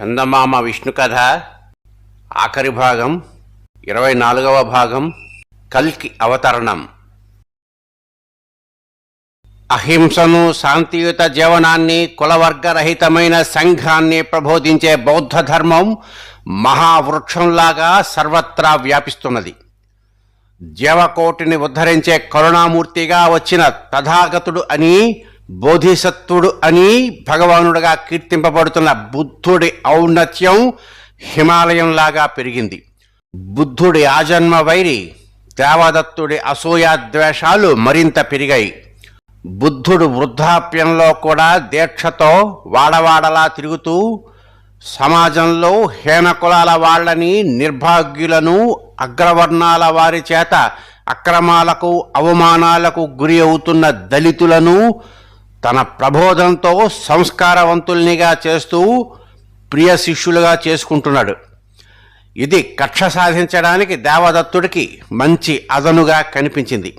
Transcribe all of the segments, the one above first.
చందమామ విష్ణు కథ ఆఖరి భాగం ఇరవై నాలుగవ భాగం కల్కి అవతరణం. అహింసను శాంతియుత జీవనాన్ని కులవర్గరహితమైన సంఘాన్ని ప్రబోధించే బౌద్ధ ధర్మం మహావృక్షంలాగా సర్వత్రా వ్యాపిస్తున్నది. జీవకోటిని ఉద్ధరించే కరుణామూర్తిగా వచ్చిన తథాగతుడు అని బోధిసత్వుడు అని భగవానుడుగా కీర్తింపబడుతున్న బుద్ధుడి ఔన్నత్యం హిమాలయంలాగా పెరిగింది. బుద్ధుడి ఆజన్మ వైరి దేవదత్తుడి అసూయాద్వేషాలు మరింత పెరిగాయి. బుద్ధుడు వృద్ధాప్యంలో కూడా దీక్షతో వాడవాడలా తిరుగుతూ సమాజంలో హేనకులాల కులాల వాళ్ళని నిర్భాగ్యులను అగ్రవర్ణాల వారి చేత అక్రమాలకు అవమానాలకు గురి అవుతున్న దళితులను తన ప్రబోధంతో సంస్కారవంతుల్నిగా చేస్తూ ప్రియ శిష్యులుగా చేసుకుంటున్నాడు. ఇది కక్ష సాధించడానికి దేవదత్తుడికి మంచి అదనుగా కనిపించింది.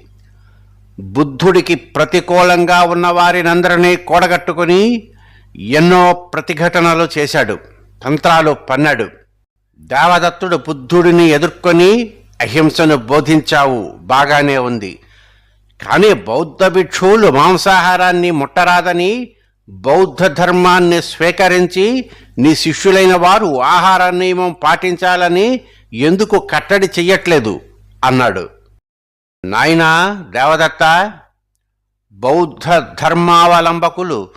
బుద్ధుడికి ప్రతికూలంగా ఉన్న వారినందరినీ కూడగట్టుకుని ఎన్నో ప్రతిఘటనలు చేశాడు. తంత్రాలు పన్నాడు. దేవదత్తుడు బుద్ధుడిని ఎదుర్కొని అహింసను బోధించావు బాగానే ఉంది. కానీ బౌద్ధ భిక్షువులు మాంసాహారాన్ని ముట్టరాదని బౌద్ధ ధర్మాన్ని స్వీకరించి నీ శిష్యులైన వారు ఆహార నియమం పాటించాలని ఎందుకు కట్టడి చెయ్యట్లేదు? అన్నాడు. నాయనా దేవదత్త బౌద్ధ ధర్మావలంబకులు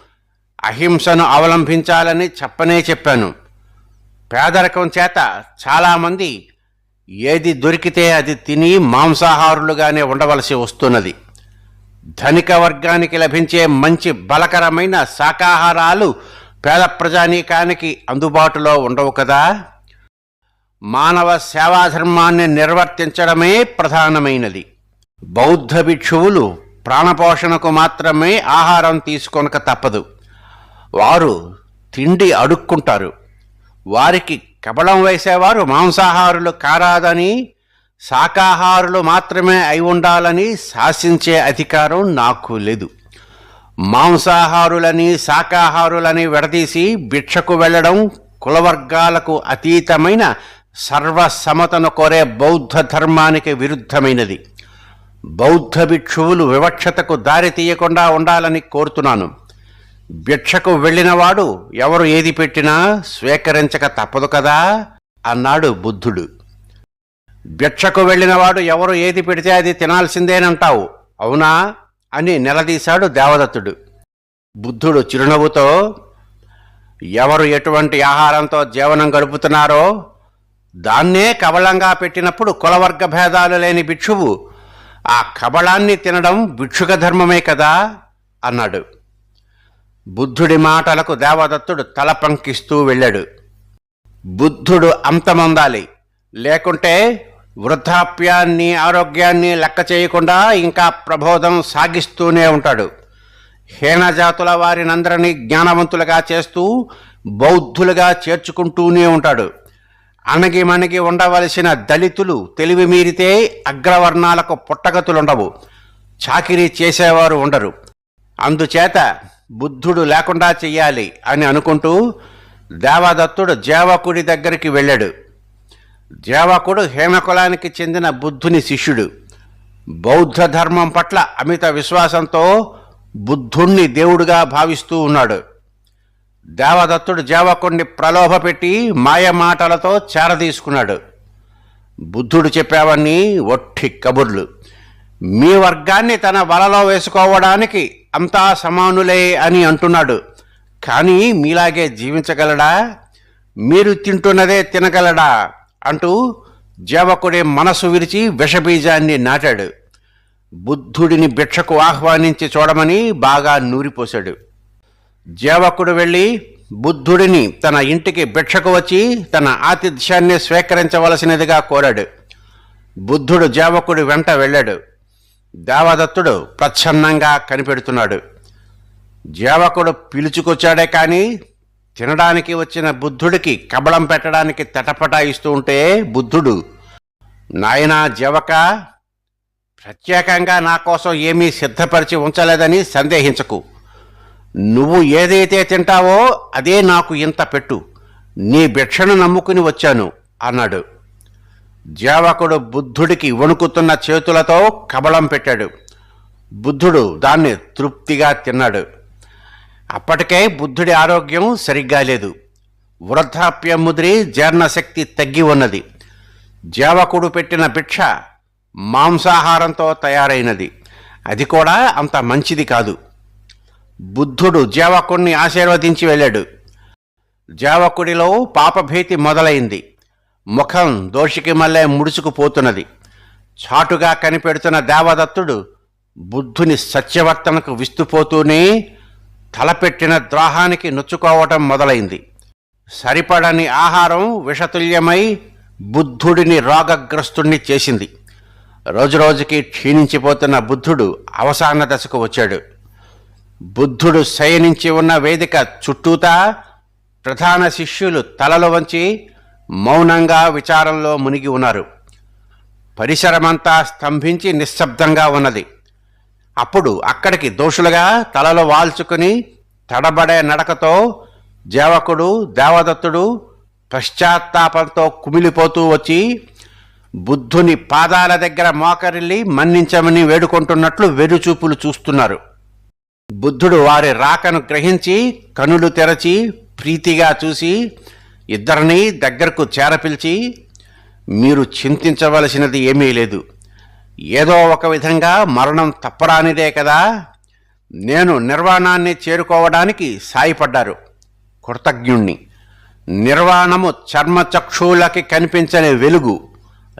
అహింసను అవలంబించాలని చెప్పనే చెప్పాను. పేదరికం చేత చాలామంది ఏది దొరికితే అది తిని మాంసాహారులుగానే ఉండవలసి వస్తున్నది. ధనిక వర్గానికి లభించే మంచి బలకరమైన శాకాహారాలు పేద ప్రజానీకానికి అందుబాటులో ఉండవు కదా. మానవ సేవాధర్మాన్ని నిర్వర్తించడమే ప్రధానమైనది. బౌద్ధ భిక్షువులు ప్రాణపోషణకు మాత్రమే ఆహారం తీసుకొనక తప్పదు. వారు తిండి అడుక్కుంటారు. వారికి కబళం వేసేవారు మాంసాహారులు కారాదని శాకాహారులు మాత్రమే అయి ఉండాలని శాసించే అధికారం నాకు లేదు. మాంసాహారులని శాకాహారులని విడదీసి భిక్షకు వెళ్ళడం కులవర్గాలకు అతీతమైన సర్వసమతను కోరే బౌద్ధ ధర్మానికి విరుద్ధమైనది. బౌద్ధ భిక్షువులు వివక్షతకు దారి తీయకుండా ఉండాలని కోరుతున్నాను. భిక్షకు వెళ్ళినవాడు ఎవరు ఏది పెట్టినా స్వీకరించక తప్పదు కదా? అన్నాడు బుద్ధుడు. భిక్షకు వెళ్ళినవాడు ఎవరు ఏది పెడితే అది తినాల్సిందేనంటావు. అవునా? అని నిలదీశాడు దేవదత్తుడు. బుద్ధుడు చిరునవ్వుతో ఎవరు ఎటువంటి ఆహారంతో జీవనం గడుపుతున్నారో దాన్నే కబళంగా పెట్టినప్పుడు కులవర్గ భేదాలు లేని భిక్షువు ఆ కబళాన్ని తినడం భిక్షుక ధర్మమే కదా? అన్నాడు. బుద్ధుడి మాటలకు దేవదత్తుడు తల పంకిస్తూ వెళ్ళాడు. బుద్ధుడు అంతమొందాలి. లేకుంటే వృద్ధాప్యాన్ని ఆరోగ్యాన్ని లెక్క చేయకుండా ఇంకా ప్రబోధం సాగిస్తూనే ఉంటాడు. హీనజాతుల వారినందరినీ జ్ఞానవంతులుగా చేస్తూ బౌద్ధులుగా చేర్చుకుంటూనే ఉంటాడు. అణగి మణగి ఉండవలసిన దళితులు తెలివి మీరితే అగ్రవర్ణాలకు పుట్టగతులుండవు. చాకిరీ చేసేవారు ఉండరు. అందుచేత బుద్ధుడు లేకుండా చెయ్యాలి అని అనుకుంటూ దేవదత్తుడు జేవకుడి దగ్గరికి వెళ్ళాడు. జీవకుడు హేమకులానికి చెందిన బుద్ధుని శిష్యుడు. బౌద్ధ ధర్మం పట్ల అమిత విశ్వాసంతో బుద్ధుణ్ణి దేవుడుగా భావిస్తూ ఉన్నాడు. దేవదత్తుడు జీవకుణ్ణి ప్రలోభపెట్టి మాయ మాటలతో చేరదీసుకున్నాడు బుద్ధుడు చెప్పావన్నీ ఒట్టి కబుర్లు. మీ వర్గాన్ని తన వలలో వేసుకోవడానికి అంతా సమానులే అని అంటున్నాడు. కానీ మీలాగే జీవించగలడా? మీరు తింటున్నదే తినగలడా? అంటూ జవకుడే మనసు విరిచి విషబీజాన్ని నాటాడు. బుద్ధుడిని భిక్షకు ఆహ్వానించి చూడమని బాగా నూరిపోశాడు. జవకుడు వెళ్ళి బుద్ధుడిని తన ఇంటికి భిక్షకు వచ్చి తన ఆతిథ్యాన్ని స్వీకరించవలసినదిగా కోరాడు. బుద్ధుడు జీవకుడి వెంట వెళ్ళాడు. దేవదత్తుడు ప్రచ్ఛన్నంగా కనిపెడుతున్నాడు. జీవకుడు పిలుచుకొచ్చాడే కానీ తినడానికి వచ్చిన బుద్ధుడికి కబళం పెట్టడానికి తటపటాయిస్తూ ఉంటే బుద్ధుడు నాయనా జవక ప్రత్యేకంగా నా కోసం ఏమీ సిద్ధపరిచి ఉంచలేదని సందేహించకు. నువ్వు ఏదైతే తింటావో అదే నాకు ఇంత పెట్టు. నీ భిక్షను నమ్ముకుని వచ్చాను అన్నాడు. జావకుడు బుద్ధుడికి వణుకుతున్న చేతులతో కబళం పెట్టాడు. బుద్ధుడు దాన్ని తృప్తిగా తిన్నాడు. అప్పటికే బుద్ధుడి ఆరోగ్యం సరిగ్గా లేదు. వృద్ధాప్య ముదిరి జీర్ణశక్తి తగ్గి ఉన్నది. జావకుడు పెట్టిన భిక్ష మాంసాహారంతో తయారైనది. అది కూడా అంత మంచిది కాదు. బుద్ధుడు జావకుణ్ణి ఆశీర్వదించి వెళ్ళాడు. జావకుడిలో పాపభీతి మొదలైంది. ముఖం దోషికి మళ్ళీ ముడుచుకుపోతున్నది. చాటుగా కనిపెడుతున్న దేవదత్తుడు బుద్ధుని సత్యవర్తనకు విస్తుపోతూనే తలపెట్టిన ద్రోహానికి నొచ్చుకోవటం మొదలైంది. సరిపడని ఆహారం విషతుల్యమై బుద్ధుడిని రోగగ్రస్తుణ్ణి చేసింది. రోజురోజుకి క్షీణించిపోతున్న బుద్ధుడు అవసాన దశకు వచ్చాడు. బుద్ధుడు శయనించి ఉన్న వేదిక చుట్టూతా ప్రధాన శిష్యులు తలలు వంచి మౌనంగా విచారంలో మునిగి ఉన్నారు. పరిసరమంతా స్తంభించి నిశ్శబ్దంగా ఉన్నది. అప్పుడు అక్కడికి దోషులుగా తలలు వాల్చుకుని తడబడే నడకతో జేవకుడు దేవదత్తుడు పశ్చాత్తాపంతో కుమిలిపోతూ వచ్చి బుద్ధుని పాదాల దగ్గర మోకరిల్లి మన్నించమని వేడుకుంటున్నట్లు వెరుచూపులు చూస్తున్నారు. బుద్ధుడు వారి రాకను గ్రహించి కనులు తెరచి ప్రీతిగా చూసి ఇద్దరిని దగ్గరకు చేరపిలిచి మీరు చింతించవలసినది ఏమీ లేదు. ఏదో ఒక విధంగా మరణం తప్పరానిదే కదా. నేను నిర్వాణాన్ని చేరుకోవడానికి సాయపడ్డారు కృతజ్ఞుణ్ణి. నిర్వాణము చర్మచక్షువులకి కనిపించని వెలుగు.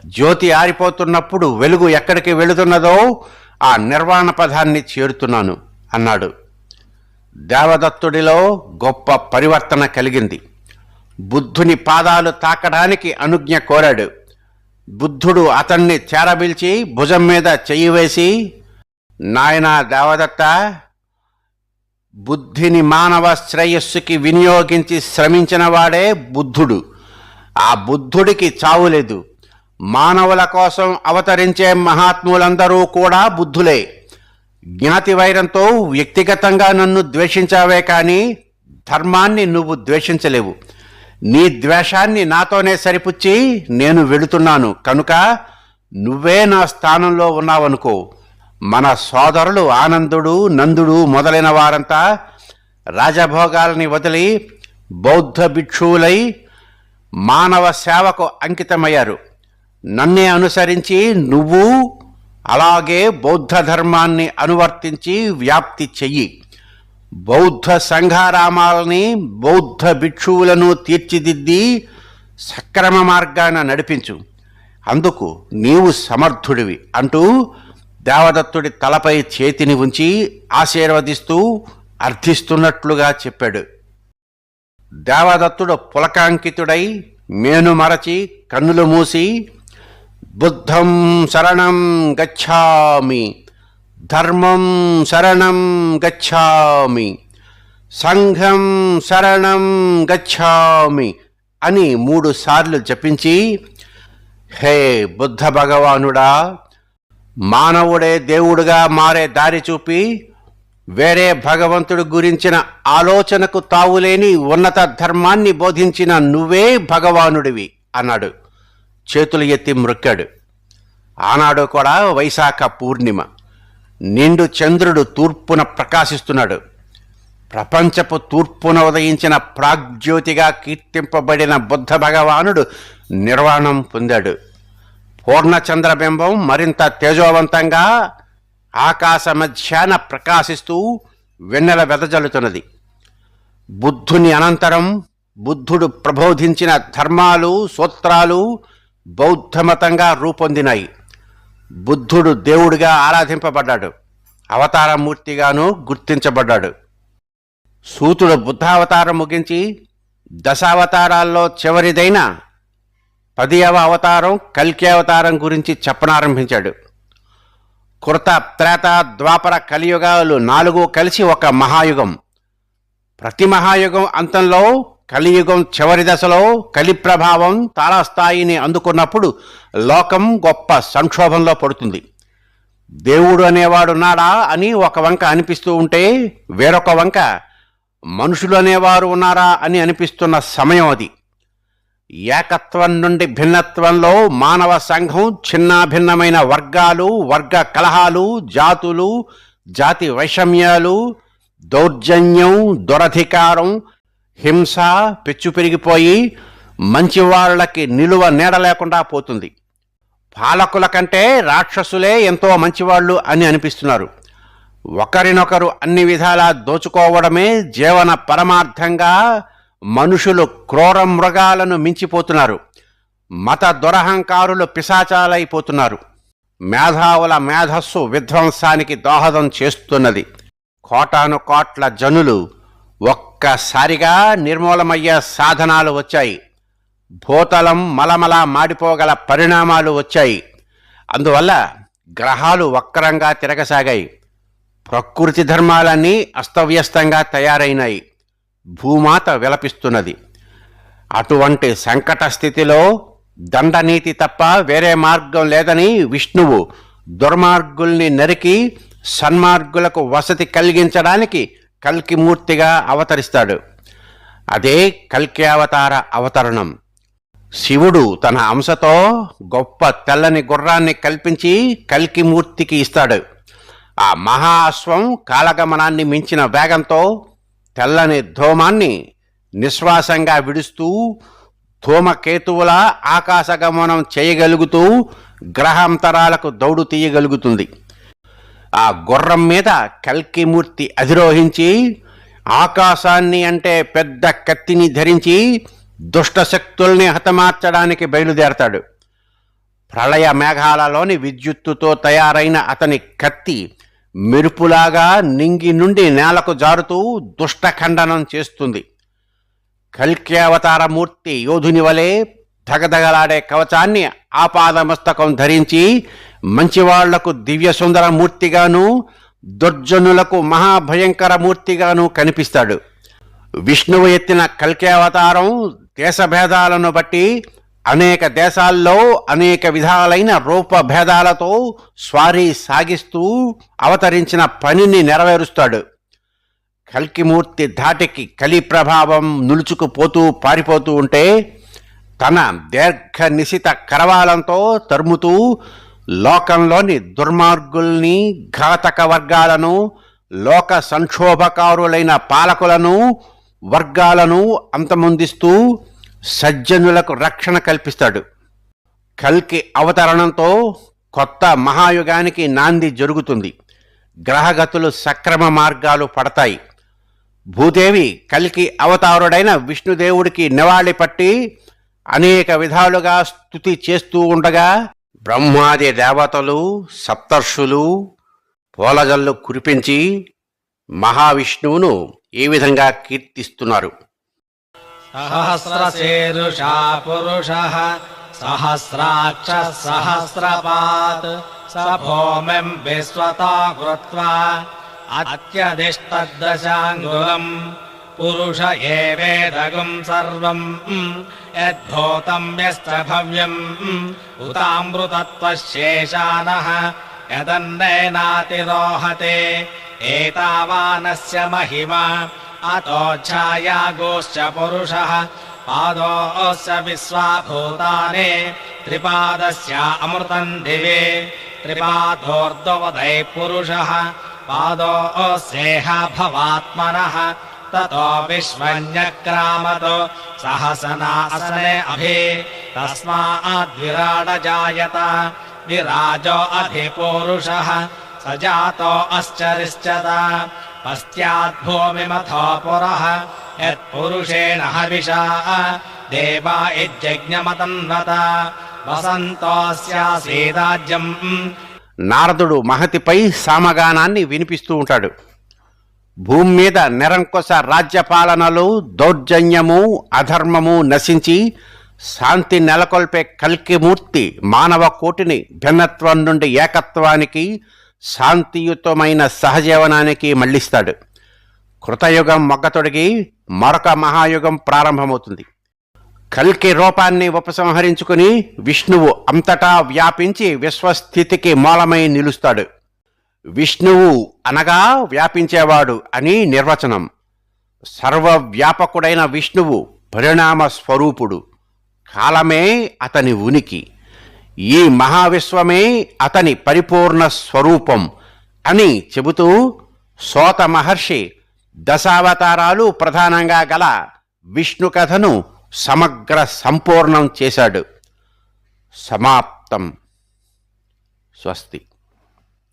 జ్యోతి ఆరిపోతున్నప్పుడు వెలుగు ఎక్కడికి వెళుతున్నదో ఆ నిర్వాణ పదాన్ని చేరుతున్నాను అన్నాడు. దేవదత్తుడిలో గొప్ప పరివర్తన కలిగింది. బుద్ధుని పాదాలు తాకడానికి అనుజ్ఞ కోరాడు. బుద్ధుడు అతన్ని చేరబిల్చి భుజం మీద చెయ్యి వేసి నాయనా దేవదత్త బుద్ధిని మానవ శ్రేయస్సుకి వినియోగించి శ్రమించిన వాడే బుద్ధుడు. ఆ బుద్ధుడికి చావు లేదు. మానవుల కోసం అవతరించే మహాత్ములందరూ కూడా బుద్ధులే. జ్ఞాతి వైరంతో వ్యక్తిగతంగా నన్ను ద్వేషించావే కానీ ధర్మాన్ని నువ్వు ద్వేషించలేవు. నీ ద్వేషాన్ని నాతోనే సరిపుచ్చి నేను వెళుతున్నాను. కనుక నువ్వే నా స్థానంలో ఉన్నావనుకో. మన సోదరులు ఆనందుడు నందుడు మొదలైన వారంతా రాజభోగాలని వదిలి బౌద్ధ భిక్షువులై మానవ సేవకు అంకితమయ్యారు. నన్నే అనుసరించి నువ్వు అలాగే బౌద్ధ ధర్మాన్ని అనువర్తించి వ్యాప్తి చెయ్యి. బౌద్ధ సంఘారామాలని బౌద్ధ భిక్షువులను తీర్చిదిద్ది సక్రమ మార్గాన నడిపించు. అందుకు నీవు సమర్థుడివి అంటూ దేవదత్తుడి తలపై చేతిని ఉంచి ఆశీర్వదిస్తూ అర్థిస్తున్నట్లుగా చెప్పాడు. దేవదత్తుడు పులకాంకితుడై మేను మరచి కన్నులు మూసి బుద్ధం శరణం గచ్ఛామి ధర్మం శరణం గచ్ఛామి సంఘం శరణం గచ్ఛామి అని మూడు సార్లు జపించి హే బుద్ధ భగవానుడా మానవుడే దేవుడుగా మారే దారి చూపి వేరే భగవంతుడు గురించిన ఆలోచనకు తావులేని ఉన్నత ధర్మాన్ని బోధించిన నువ్వే భగవానుడివి అన్నాడు. చేతులు ఎత్తి మృక్కాడు ఆనాడు కూడా వైశాఖ పూర్ణిమ. నిండు చంద్రుడు తూర్పున ప్రకాశిస్తున్నాడు. ప్రపంచపు తూర్పున ఉదయించిన ప్రాగ్జ్యోతిగా కీర్తింపబడిన బుద్ధ భగవానుడు నిర్వాణం పొందాడు. పూర్ణచంద్రబింబం మరింత తేజోవంతంగా ఆకాశ మధ్యాన ప్రకాశిస్తూ వెన్నెల వెదజల్లుతున్నది. బుద్ధుని అనంతరం బుద్ధుడు ప్రబోధించిన ధర్మాలు సూత్రాలు బౌద్ధమతంగా రూపొందినాయి. బుద్ధుడు దేవుడిగా ఆరాధింపబడ్డాడు. అవతారమూర్తిగాను గుర్తించబడ్డాడు. సూతుడు బుద్ధావతారం ముగించి దశావతారాల్లో చివరిదైన పదియవ అవతారం కల్కి అవతారం గురించి చెప్పనారంభించాడు. కృత త్రేత ద్వాపర కలియుగాలు నాలుగు కలిసి ఒక మహాయుగం. ప్రతి మహాయుగం అంతంలో కలియుగం చివరి దశలో కలి ప్రభావం తారాస్థాయిని అందుకున్నప్పుడు లోకం గొప్ప సంక్షోభంలో పడుతుంది. దేవుడు అనేవాడున్నాడా అని ఒక వంక అనిపిస్తూ ఉంటే వేరొక వంక మనుషులు అనేవారు ఉన్నారా అని అనిపిస్తున్న సమయం అది. ఏకత్వం నుండి భిన్నత్వంలో మానవ సంఘం చిన్నాభిన్నమైన వర్గాలు వర్గ కలహాలు జాతులు జాతి వైషమ్యాలు దౌర్జన్యం దురధికారం హింస పెచ్చు పెరిగిపోయి మంచివాళ్ళకి నిలువ నీడ లేకుండా పోతుంది. పాలకుల కంటే రాక్షసులే ఎంతో మంచివాళ్ళు అని అనిపిస్తున్నారు. ఒకరినొకరు అన్ని విధాలా దోచుకోవడమే జీవన పరమార్థంగా మనుషులు క్రూర మృగాలను మించిపోతున్నారు. మత దురహంకారులు పిశాచాలైపోతున్నారు. మేధావుల మేధస్సు విధ్వంసానికి దోహదం చేస్తున్నది. కోటాను కోట్ల జనులు ఒక్కసారిగా నిర్మూలమయ్యే సాధనాలు వచ్చాయి. భూతలం మలమల మాడిపోగల పరిణామాలు వచ్చాయి. అందువల్ల గ్రహాలు వక్రంగా తిరగసాగాయి. ప్రకృతి ధర్మాలన్నీ అస్తవ్యస్తంగా తయారైనాయి. భూమాత విలపిస్తున్నది. అటువంటి సంకట స్థితిలో దండనీతి తప్ప వేరే మార్గం లేదని విష్ణువు దుర్మార్గుల్ని నరికి సన్మార్గులకు వసతి కలిగించడానికి కల్కిమూర్తిగా అవతరిస్తాడు. అదే కల్కి అవతార అవతరణం. శివుడు తన అంశతో గొప్ప తెల్లని గుర్రాన్ని కల్పించి కల్కిమూర్తికి ఇస్తాడు. ఆ మహా అశ్వం కాలగమనాన్ని మించిన వేగంతో తెల్లని ధూమాన్ని నిశ్వాసంగా విడుస్తూ ధూమకేతువుల ఆకాశగమనం చేయగలుగుతూ గ్రహాంతరాలకు దౌడు తీయగలుగుతుంది. ఆ గుర్రం మీద కల్కిమూర్తి అధిరోహించి ఆకాశాన్ని అంటే పెద్ద కత్తిని ధరించి దుష్టశక్తుల్ని హతమార్చడానికి బయలుదేరతాడు. ప్రళయ మేఘాలలోని విద్యుత్తుతో తయారైన అతని కత్తి మెరుపులాగా నింగి నుండి నేలకు జారుతూ దుష్టఖండనం చేస్తుంది. కల్క్యావతారమూర్తి యోధుని వలె ధగధగలాడే కవచాన్ని ఆపాదమస్తకం ధరించి మంచివాళ్ళకు దివ్య సుందరమూర్తిగాను దుర్జనులకు మహాభయంకర మూర్తిగాను కనిపిస్తాడు. విష్ణువు ఎత్తిన కల్కేవతారం దేశభేదాలను బట్టి అనేక దేశాల్లో అనేక విధాలైన రూపభేదాలతో స్వారీ సాగిస్తూ అవతరించిన పనిని నెరవేరుస్తాడు. కల్కిమూర్తి ధాటికి కలి ప్రభావం నులుచుకుపోతూ పారిపోతూ ఉంటే తన దీర్ఘ నిశిత కరవాలంతో తరుముతూ లోకంలోని దుర్మార్గుల్ని ఘాతక వర్గాలను లోక సంక్షోభకారులైన పాలకులను వర్గాలను అంతమొందిస్తూ సజ్జనులకు రక్షణ కల్పిస్తాడు. కల్కి అవతరణంతో కొత్త మహాయుగానికి నాంది జరుగుతుంది. గ్రహగతులు సక్రమ మార్గాలు పడతాయి. భూదేవి కలికి అవతారుడైన విష్ణుదేవుడికి నివాళి పట్టి అనేక విధాలుగా స్తుతి చేస్తూ ఉండగా బ్రహ్మాది దేవతలు సప్తర్షులు పూలజల్లు కురిపించి మహావిష్ణువును ఈ విధంగా కీర్తిస్తున్నారు. సహస్రశీర్షా పురుష సహస్రాక్ష సహస్రపాత్ సభోమిం విశ్వతా కృత్వా అత్యదిష్టదశాంగులం पुरुष एवेदगुम् सर्वम् यद्भूतम् यश्च भव्यम् उतामृतत्वशेषानः यदन्नेनातिरोहते एतावानस्य महिमा अतोच्छायागोश्च पुरुषः पादोऽस्य विश्वाभूतानि त्रिपादस्य अमृतम् दिवे त्रिपादोर्ध्ववदैः पुरुषः पादोऽस्येह भवात्मनः ततो विश्वन्यक्रामतो सहसनासने अभि तस्माद्विराडजायत विराजो अधिपूरुषः स जातो अश्चरिश्चत पश्चाद्भूमिमथो पुरः यत्पुरुषेण हविषा देवा इज्जज्ञमतन्वत वसन्तोऽस्यासीदाज्यम् నారదుడు మహతిపై సామగానాన్ని వినిపిస్తూ ఉంటాడు భూమి మీద నిరంకుశ రాజ్యపాలనలు దౌర్జన్యము అధర్మము నశించి శాంతి నెలకొల్పే కల్కిమూర్తి మానవ కోటిని భిన్నత్వం నుండి ఏకత్వానికి శాంతియుతమైన సహజీవనానికి మళ్ళిస్తాడు. కృతయుగం మొగ్గతొడిగి మరొక మహాయుగం ప్రారంభమవుతుంది. కల్కి రూపాన్ని ఉపసంహరించుకుని విష్ణువు అంతటా వ్యాపించి విశ్వస్థితికి మూలమై నిలుస్తాడు. విష్ణువు అనగా వ్యాపించేవాడు అని నిర్వచనం. సర్వవ్యాపకుడైన విష్ణువు పరిణామ స్వరూపుడు. కాలమే అతని ఉనికి. ఈ మహావిశ్వమే అతని పరిపూర్ణ స్వరూపం అని చెబుతూ సోత మహర్షి దశావతారాలు ప్రధానంగా గల విష్ణు కథను సమగ్ర సంపూర్ణం చేశాడు. సమాప్తం. స్వస్తి.